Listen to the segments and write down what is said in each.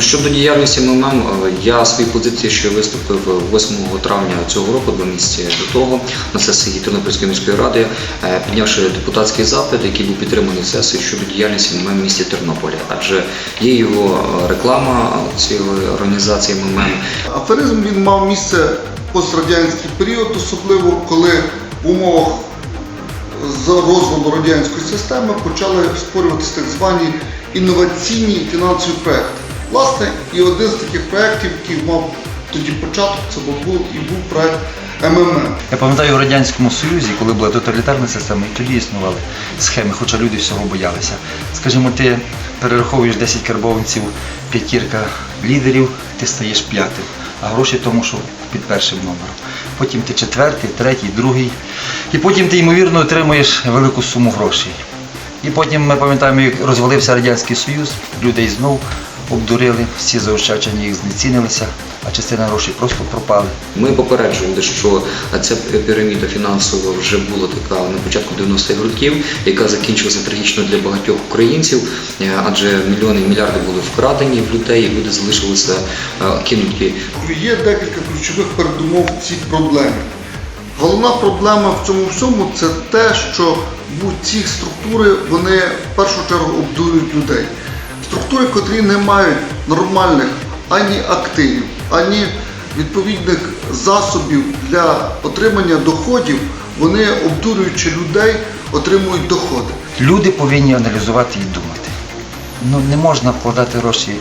Ну, Щодо діяльності МММ, е, я свої позиції ще виступив 8 травня цього року, два місяці до того, на сесії Тернопільської міської ради, е, піднявши депутатський запит, який був підтриманий сесією щодо діяльності МММ в місті Тернополі. Адже є його е, реклама цієї організації МММ. Аферизм він мав місце пострадянський період, особливо коли в умовах з розвалу радянської системи почали створюватися так звані інноваційні фінансові проекти. Власне, і один з таких проєктів, який мав тоді початок, це був і був проект МММ. Я пам'ятаю в Радянському Союзі, коли була тоталітарна система, і тоді існували схеми, хоча люди всього боялися. Скажімо, ти перераховуєш 10 карбованців, п'ятірка лідерів, ти стаєш п'ятим, а гроші тому, що під першим номером. Потім ти четвертий, третій, другий. І потім ти, ймовірно, отримуєш велику суму грошей. І потім ми пам'ятаємо, як розвалився Радянський Союз, людей знов обдурили, всі заощадження їх знецінилися, а частина грошей просто пропали. Ми попереджували, що ця піраміда фінансова вже була така на початку 90-х років, яка закінчилася трагічно для багатьох українців, е, адже мільйони і мільярди були вкрадені в людей, і люди залишилися е, кинуті. Є декілька ключових передумов цій проблемі. Головна проблема в цьому всьому це те, що в ці структури вони в першу чергу обдурюють людей. Структури, котрі не мають нормальних ані активів, ані відповідних засобів для отримання доходів, вони обдурюючи людей, отримують доходи. Люди повинні аналізувати і думати. Ну, не можна вкладати гроші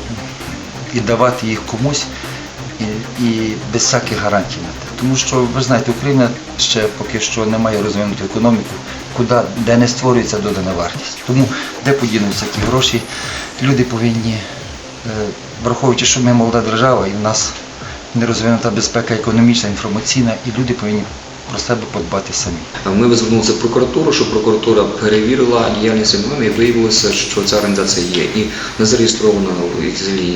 і давати їх комусь і, і без всяких гарантій на те. Тому що ви знаєте, Україна ще поки що не має розвинуту економіку, куди, де не створюється додана вартість. Тому де подінуться ті гроші, люди повинні, е, враховуючи, що ми молода держава і в нас не розвинута безпека економічна, інформаційна, і люди повинні про себе подбати самі. Ми звернулися в прокуратуру, щоб прокуратура перевірила діяльність МММ і виявилося, що ця організація є і не зареєстрована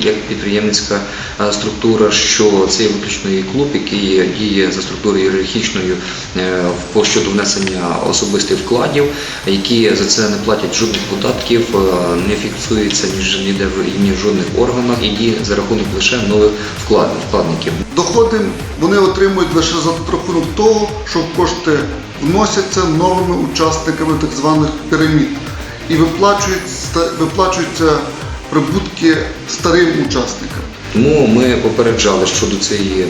як підприємницька е, структура, що це є виключно клуб, який діє за структурою ієрархічною е, щодо внесення особистих вкладів, які за це не платять жодних податків, е, не фіксується ніж ніде в ні в жодних органах і діє за рахунок лише нових вклад- вкладників. Доходи вони отримують лише за рахунок того, що кошти вносяться новими учасниками так званих пірамід і виплачують, ста- виплачуються прибутки старим учасникам. Тому ми попереджали щодо цієї е,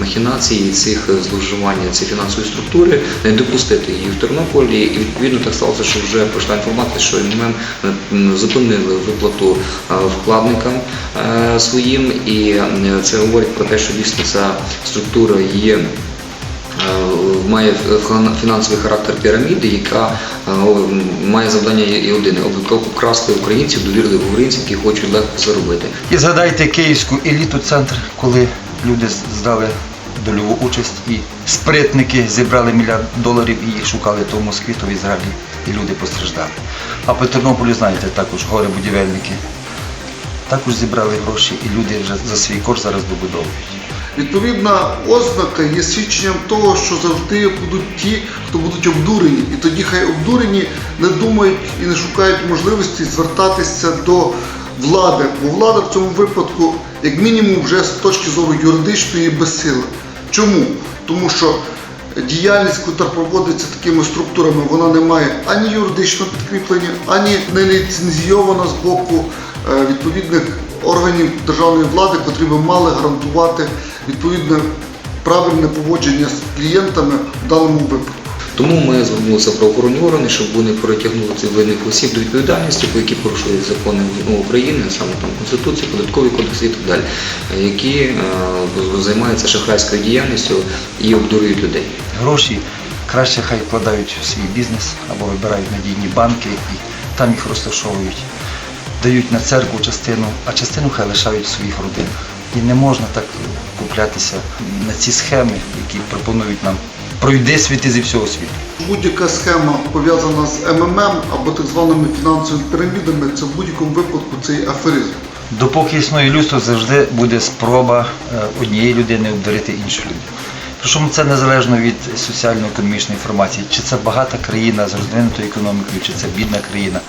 махінації, цих зловживань цієї фінансової структури, не допустити її в Тернополі. І відповідно так сталося, що вже пройшла інформація, що МММ зупинили виплату е, вкладникам е, своїм, і е, це говорить про те, що дійсно ця структура є. Е, Має фінансовий характер піраміди, яка е, має завдання і одне обкрасти українців, довірливих українців, які хочуть легко заробити. І згадайте київську еліту центр, коли люди здали дольову участь і спритники зібрали мільярд доларів і їх шукали то в Москві, то в Ізраїлі, і люди постраждали. А по Тернополі, знаєте, також горе будівельники. Також зібрали гроші і люди вже за свій кошт зараз добудовують. Відповідна ознака є свідченням того, що завжди будуть ті, хто будуть обдурені. І тоді хай обдурені не думають і не шукають можливості звертатися до влади, бо влада в цьому випадку, як мінімум, вже з точки зору юридичної безсила. Чому? Тому що діяльність, яка проводиться такими структурами, вона не має ані юридичного підкріплення, ані не ліцензійована з боку е, відповідних органів державної влади, котрі би мали гарантувати відповідне правильне поводження з клієнтами в даному випадку. Тому ми звернулися в правоохоронні органи, щоб вони перетягнули цих винних осіб до відповідальності, по які порушують закони України, саме там Конституція, податкові кодекси і так далі, е, які е, займаються шахрайською діяльністю і обдурюють людей. Гроші краще хай вкладають в свій бізнес або вибирають надійні банки і там їх розташовують. Дають на церкву частину, а частину хай лишають в своїх родинах. І не можна так куплятися на ці схеми, які пропонують нам пройди світи зі всього світу. Будь-яка схема пов'язана з МММ або так званими фінансовими пірамідами, це в будь-якому випадку цей аферизм. Допоки існує людство, завжди буде спроба е, однієї людини обдурити іншу людину. Причому це незалежно від соціально-економічної інформації, чи це багата країна з розвинутою економікою, чи це бідна країна.